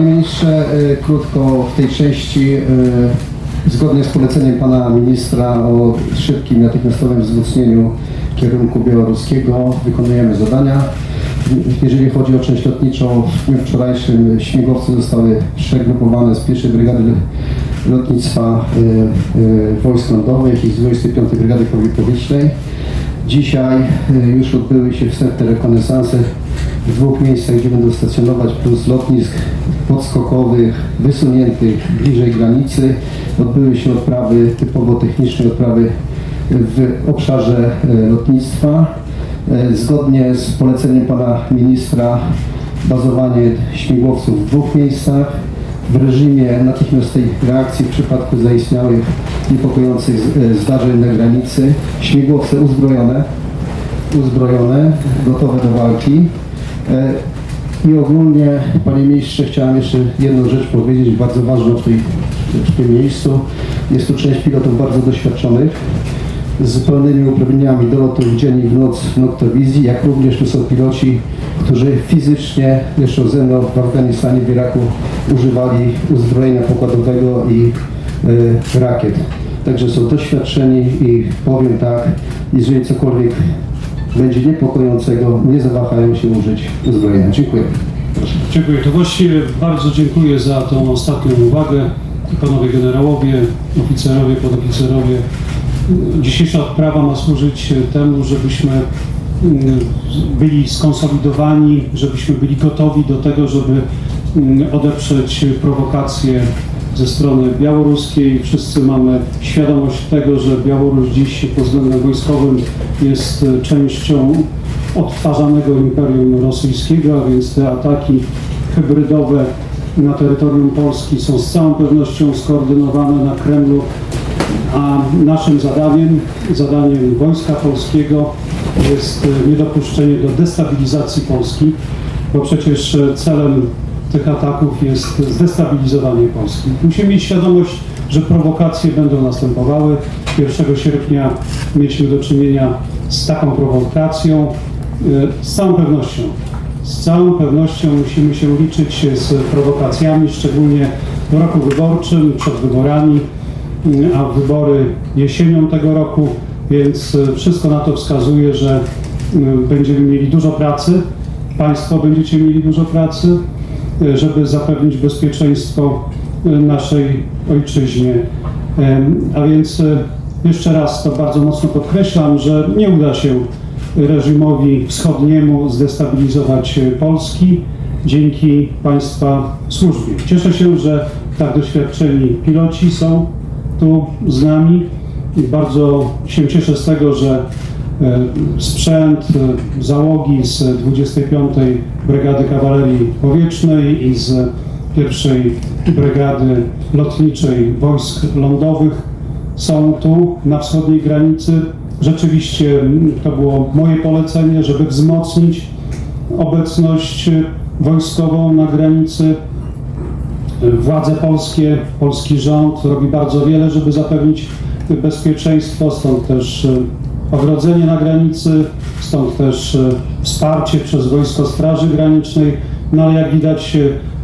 Panie ministrze, y, krótko w tej części, y, zgodnie z poleceniem pana ministra o szybkim, natychmiastowym wzmocnieniu kierunku białoruskiego wykonujemy zadania. Jeżeli chodzi o część lotniczą, w dniu wczorajszym śmigłowce zostały przegrupowane z pierwszej brygady lotnictwa y, wojsk lądowych i z 25 brygady powietrznej. Dzisiaj już odbyły się wstępne rekonesanse w dwóch miejscach, gdzie będą stacjonować, plus lotnisk podskokowych, wysuniętych bliżej granicy. Odbyły się odprawy, typowo techniczne odprawy w obszarze e, lotnictwa. E, Zgodnie z poleceniem pana ministra bazowanie śmigłowców w dwóch miejscach w reżimie natychmiastowej reakcji w przypadku zaistniałych niepokojących e, zdarzeń na granicy. Śmigłowce uzbrojone, uzbrojone, gotowe do walki. E, I ogólnie, panie ministrze, chciałem jeszcze jedną rzecz powiedzieć, bardzo ważną w, tej, w tym miejscu. Jest tu część pilotów bardzo doświadczonych, z pełnymi uprawnieniami do lotu w dzień i w noc w noktowizji, jak również tu są piloci, którzy fizycznie jeszcze ze mną w Afganistanie, w Iraku używali uzbrojenia pokładowego i y, rakiet. Także są doświadczeni i powiem tak, jeżeli cokolwiek będzie niepokojącego, nie zawahają się użyć uzbrojenia. Dziękuję. Proszę. Dziękuję. To właściwie bardzo dziękuję za tą ostatnią uwagę. Panowie generałowie, oficerowie, podoficerowie. Dzisiejsza odprawa ma służyć temu, żebyśmy mm, byli skonsolidowani, żebyśmy byli gotowi do tego, żeby mm, odeprzeć prowokacje ze strony białoruskiej. Wszyscy mamy świadomość tego, że Białoruś dziś pod względem wojskowym jest e, częścią odtwarzanego imperium rosyjskiego, a więc te ataki hybrydowe na terytorium Polski są z całą pewnością skoordynowane na Kremlu, a naszym zadaniem, zadaniem Wojska Polskiego jest e, niedopuszczenie do destabilizacji Polski, bo przecież e, celem tych ataków jest zdestabilizowanie Polski. Musimy mieć świadomość, że prowokacje będą następowały. 1 sierpnia mieliśmy do czynienia z taką prowokacją. E, Z całą pewnością, z całą pewnością musimy się liczyć z prowokacjami, szczególnie w roku wyborczym, przed wyborami, mm, a wybory jesienią tego roku, więc e, wszystko na to wskazuje, że będziemy mieli dużo pracy, Państwo będziecie mieli dużo pracy, żeby zapewnić bezpieczeństwo e, naszej ojczyźnie. A więc e, jeszcze raz to bardzo mocno podkreślam, że nie uda się reżimowi wschodniemu zdestabilizować e, Polski dzięki Państwa służbie. Cieszę się, że tak doświadczeni piloci są tu z nami i bardzo się cieszę z tego, że sprzęt e, załogi z 25. Brygady Kawalerii Powietrznej i z pierwszej Brygady Lotniczej Wojsk Lądowych są tu na wschodniej granicy. Rzeczywiście to było moje polecenie, żeby wzmocnić obecność e, wojskową na granicy. Władze polskie, polski rząd robi bardzo wiele, żeby zapewnić bezpieczeństwo, stąd też e, ogrodzenie na granicy, stąd też e, wsparcie przez Wojsko Straży Granicznej, no ale jak widać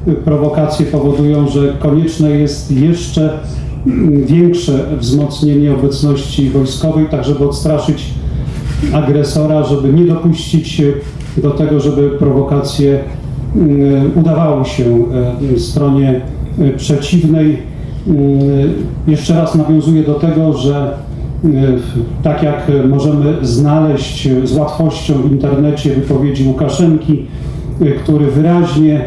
e, prowokacje powodują, że konieczne jest jeszcze mm, większe wzmocnienie obecności wojskowej, tak żeby odstraszyć agresora, żeby nie dopuścić do tego, żeby prowokacje mm, udawały się e, stronie przeciwnej. Mm, Jeszcze raz nawiązuję do tego, że tak jak możemy znaleźć z łatwością w internecie wypowiedzi Łukaszenki, e, który wyraźnie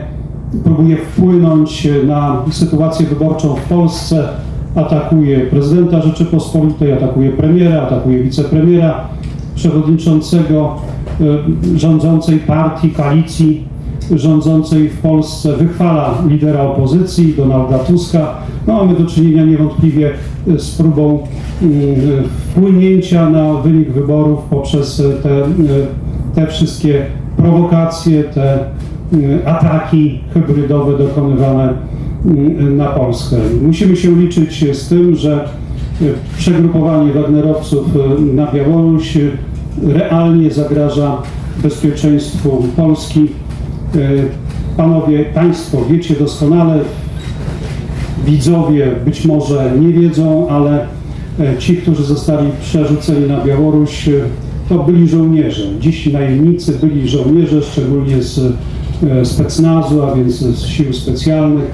próbuje wpłynąć na sytuację wyborczą w Polsce, atakuje prezydenta Rzeczypospolitej, atakuje premiera, atakuje wicepremiera, przewodniczącego e, rządzącej partii, koalicji rządzącej w Polsce, wychwala lidera opozycji, Donalda Tuska. No, mamy do czynienia niewątpliwie z próbą mm, wpłynięcia na wynik wyborów poprzez e, te, e, te wszystkie prowokacje, te e, ataki hybrydowe dokonywane mm, na Polskę. Musimy się liczyć z tym, że przegrupowanie Wagnerowców na Białoruś realnie zagraża bezpieczeństwu Polski. E, panowie, państwo wiecie doskonale, widzowie być może nie wiedzą, ale e, ci, którzy zostali przerzuceni na Białoruś, e, to byli żołnierze. Dziś najemnicy byli żołnierze, szczególnie z specnazu, a więc z sił specjalnych,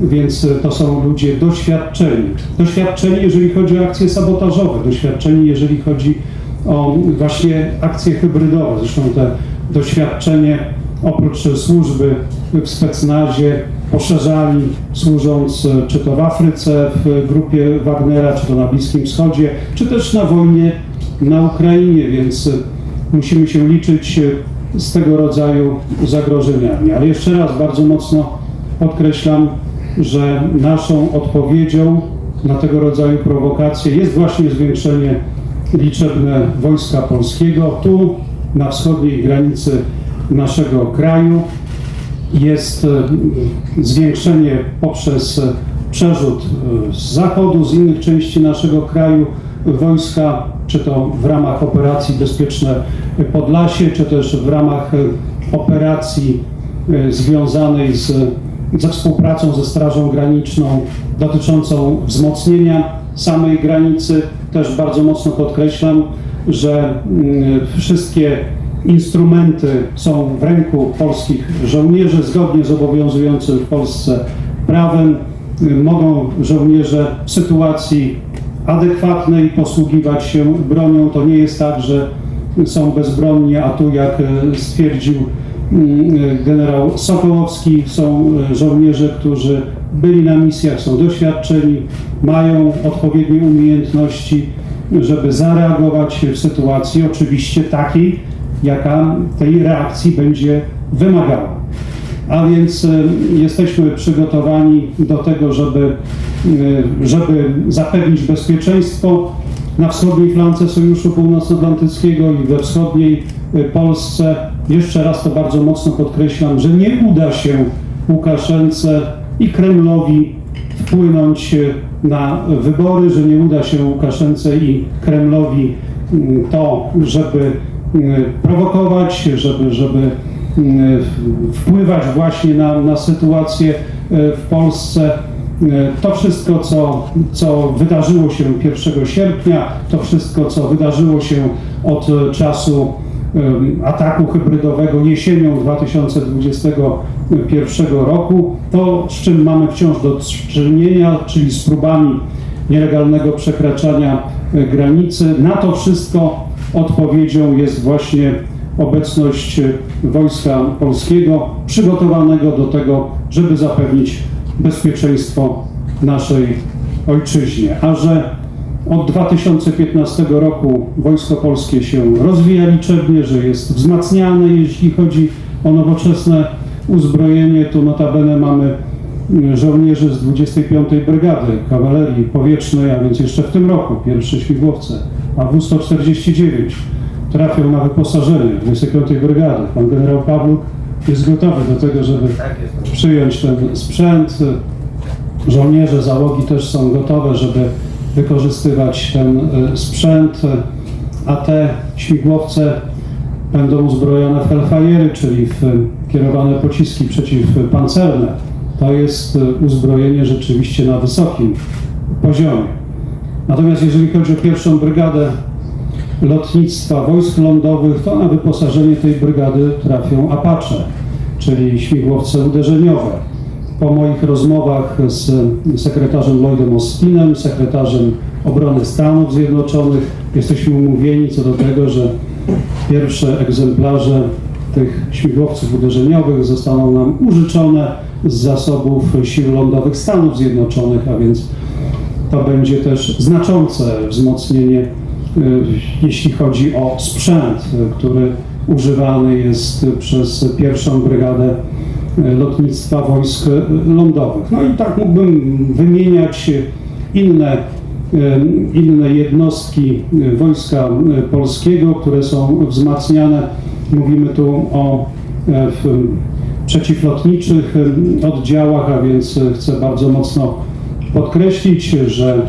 więc to są ludzie doświadczeni. Doświadczeni, jeżeli chodzi o akcje sabotażowe, doświadczeni, jeżeli chodzi o właśnie akcje hybrydowe. Zresztą te doświadczenie oprócz służby w specnazie poszerzali, służąc e, czy to w Afryce w grupie Wagnera, czy to na Bliskim Wschodzie, czy też na wojnie na Ukrainie, więc e, musimy się liczyć e, z tego rodzaju zagrożeniami. Ale jeszcze raz bardzo mocno podkreślam, że naszą odpowiedzią na tego rodzaju prowokacje jest właśnie zwiększenie liczebne Wojska Polskiego tu na wschodniej granicy naszego kraju jest e, zwiększenie poprzez e, przerzut e, z zachodu, z innych części naszego kraju wojska, czy to w ramach operacji Bezpieczne Podlasie, czy też w ramach operacji związanej z, ze współpracą ze Strażą Graniczną dotyczącą wzmocnienia samej granicy. Też bardzo mocno podkreślam, że mm, wszystkie instrumenty są w ręku polskich żołnierzy zgodnie z obowiązującym w Polsce prawem. Mogą żołnierze w sytuacji adekwatnej posługiwać się bronią. To nie jest tak, że są bezbronni, a tu jak y, stwierdził y, generał Sokołowski, są y, żołnierze, którzy byli na misjach, są doświadczeni, mają odpowiednie umiejętności, żeby zareagować w sytuacji oczywiście takiej, jaka tej reakcji będzie wymagała. A więc y, jesteśmy przygotowani do tego, żeby, y, żeby zapewnić bezpieczeństwo na wschodniej flance Sojuszu Północnoatlantyckiego i we wschodniej y, Polsce. Jeszcze raz to bardzo mocno podkreślam, że nie uda się Łukaszence i Kremlowi wpłynąć na wybory, że nie uda się Łukaszence i Kremlowi to, żeby prowokować, żeby, żeby y, wpływać właśnie na, na sytuację y, w Polsce. Y, To wszystko, co, co wydarzyło się 1 sierpnia, to wszystko, co wydarzyło się od y, czasu y, ataku hybrydowego jesienią 2021 roku, to z czym mamy wciąż do czynienia, czyli z próbami nielegalnego przekraczania y, granicy. Na to wszystko odpowiedzią jest właśnie obecność Wojska Polskiego przygotowanego do tego, żeby zapewnić bezpieczeństwo naszej ojczyźnie. A że od 2015 roku Wojsko Polskie się rozwija liczebnie, że jest wzmacniane, jeśli chodzi o nowoczesne uzbrojenie, tu notabene mamy y, żołnierzy z 25 Brygady Kawalerii Powietrznej, a więc jeszcze w tym roku pierwsze śmigłowce AW-149 trafią na wyposażenie 25 Brygady. Pan generał Pawluk jest gotowy do tego, żeby przyjąć ten sprzęt. Żołnierze załogi też są gotowe, żeby wykorzystywać ten e, sprzęt, a te śmigłowce będą uzbrojone w Hellfire'y, czyli w e, kierowane pociski przeciwpancerne. To jest e, uzbrojenie rzeczywiście na wysokim poziomie. Natomiast jeżeli chodzi o pierwszą brygadę lotnictwa wojsk lądowych, to na wyposażenie tej brygady trafią Apache, czyli śmigłowce uderzeniowe. Po moich rozmowach z sekretarzem Lloydem Austinem, sekretarzem obrony Stanów Zjednoczonych, jesteśmy umówieni co do tego, że pierwsze egzemplarze tych śmigłowców uderzeniowych zostaną nam użyczone z zasobów sił lądowych Stanów Zjednoczonych, a więc to będzie też znaczące wzmocnienie, y, jeśli chodzi o sprzęt, y, który używany jest przez pierwszą brygadę y, lotnictwa wojsk lądowych. No i tak mógłbym wymieniać inne, inne jednostki wojska polskiego, które są wzmacniane. Mówimy tu o przeciwlotniczych oddziałach, a więc chcę bardzo mocno podkreślić, że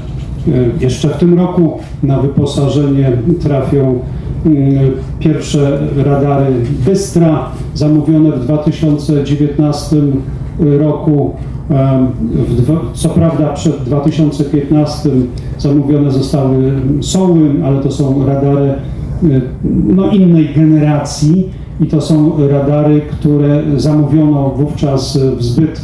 y, jeszcze w tym roku na wyposażenie trafią pierwsze radary Bystra zamówione w 2019 roku. Co prawda przed 2015 zamówione zostały Soły, ale to są radary y, no, innej generacji i to są radary, które zamówiono wówczas w zbyt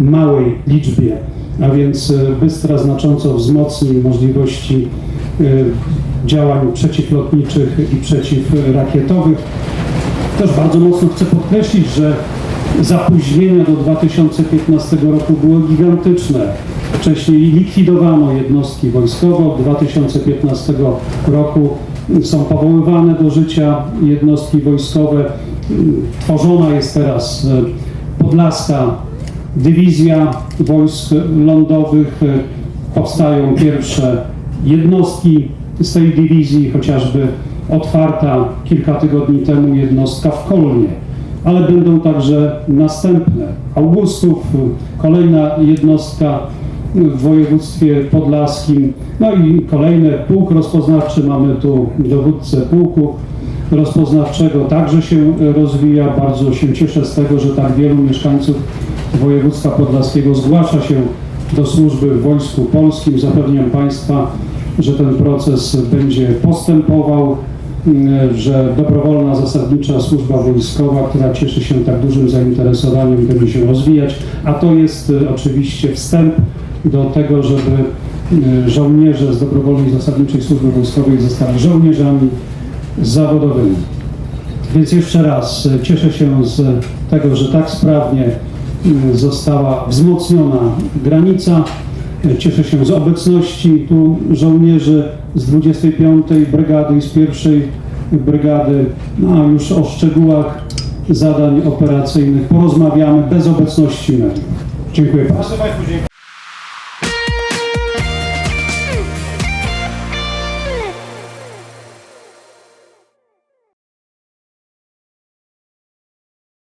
małej liczbie, a więc y, Bystra znacząco wzmocni możliwości y, działań przeciwlotniczych i przeciwrakietowych. Też bardzo mocno chcę podkreślić, że zapóźnienia do 2015 roku było gigantyczne. Wcześniej likwidowano jednostki wojskowe, od 2015 roku są powoływane do życia jednostki wojskowe. Tworzona jest teraz e, Podlaska Dywizja Wojsk Lądowych. E, Powstają pierwsze jednostki z tej dywizji, chociażby otwarta kilka tygodni temu jednostka w Kolnie ale będą także następne. Augustów, kolejna jednostka w województwie podlaskim, no i kolejne pułk rozpoznawczy, mamy tu dowódcę pułku rozpoznawczego, także się rozwija. Bardzo się cieszę z tego, że tak wielu mieszkańców województwa podlaskiego zgłasza się do służby w Wojsku Polskim. Zapewniam Państwa, że ten proces będzie postępował że dobrowolna zasadnicza służba wojskowa, która cieszy się tak dużym zainteresowaniem, będzie się rozwijać, a to jest e, oczywiście wstęp do tego, żeby e, żołnierze z dobrowolnej zasadniczej służby wojskowej zostali żołnierzami zawodowymi. Więc jeszcze raz e, cieszę się z tego, że tak sprawnie została wzmocniona granica. Cieszę się z obecności tu żołnierzy z 25 Brygady i z pierwszej Brygady, no a już o szczegółach zadań operacyjnych porozmawiamy bez obecności mediów. Dziękuję Państwu.